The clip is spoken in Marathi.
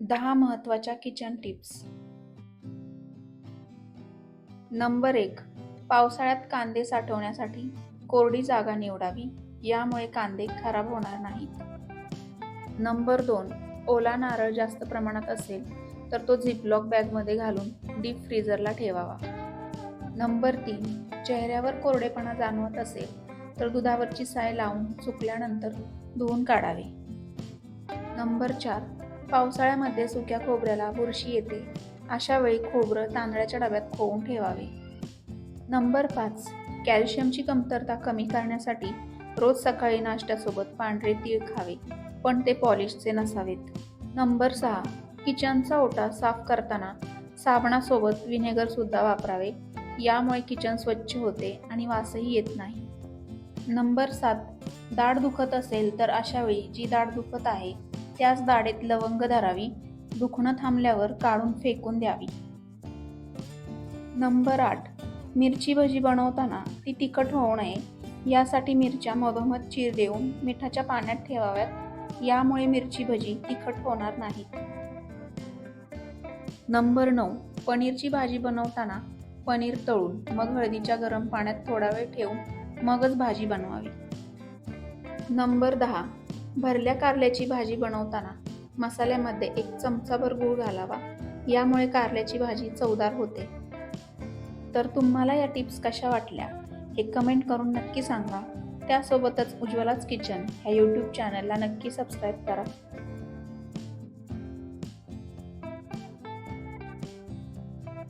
दहा महत्त्वाच्या किचन टिप्स नंबर एक पावसाळ्यात कांदे साठवण्यासाठी कोरडी जागा निवडावी यामुळे कांदे खराब होणार नाहीत. नंबर दोन ओला नारळ जास्त प्रमाणात असेल तर तो झिपलॉक बॅगमध्ये घालून डीप फ्रीजरला ठेवावा. नंबर तीन चेहऱ्यावर कोरडेपणा जाणवत असेल तर दुधावरची साय लावून सुकल्यानंतर धुवून काढावे. नंबर चार पावसाळ्यामध्ये सुक्या खोबऱ्याला बुरशी येते. अशा वेळी खोबरं तांदळाच्या डब्यात खोवून ठेवावे. नंबर पाच. कॅल्शियमची कमतरता कमी करण्यासाठी रोज सकाळी नाश्त्यासोबत पांढरे तीळ खावे पण ते पॉलिशचे नसावेत. नंबर सहा. किचनचा ओटा साफ करताना साबणासोबत व्हिनेगरसुद्धा वापरावे यामुळे किचन स्वच्छ होते आणि वासही येत नाही. नंबर सात. दाढ दुखत असेल तर अशा वेळी जी दाढ दुखत आहे त्याच दाढेत लवंग धरावी दुखणं थांबल्यावर काढून फेकून द्यावी. नंबर आठ. मिरची भजी बनवताना ती तिखट होऊ नये यासाठी मिरच्या मधोमध चीर देऊन मिठाच्या पाण्यात ठेवाव्यात यामुळे मिरची भजी तिखट होणार नाही. नंबर नऊ. पनीरची भाजी बनवताना पनीर तळून मग हळदीच्या गरम पाण्यात थोडा वेळ ठेवून मगच भाजी बनवावी. नंबर दहा. भरल्या कारल्याची भाजी बनवताना मसाल्यामध्ये एक चमचाभर गूळ घालावा. यामुळे कारल्याची भाजी चवदार होते. तर तुम्हाला या टिप्स कशा वाटल्या? हे कमेंट करून नक्की सांगा. त्यासोबतच उज्ज्वलाच किचन ह्या यूट्यूब चॅनलला नक्की सबस्क्राईब करा.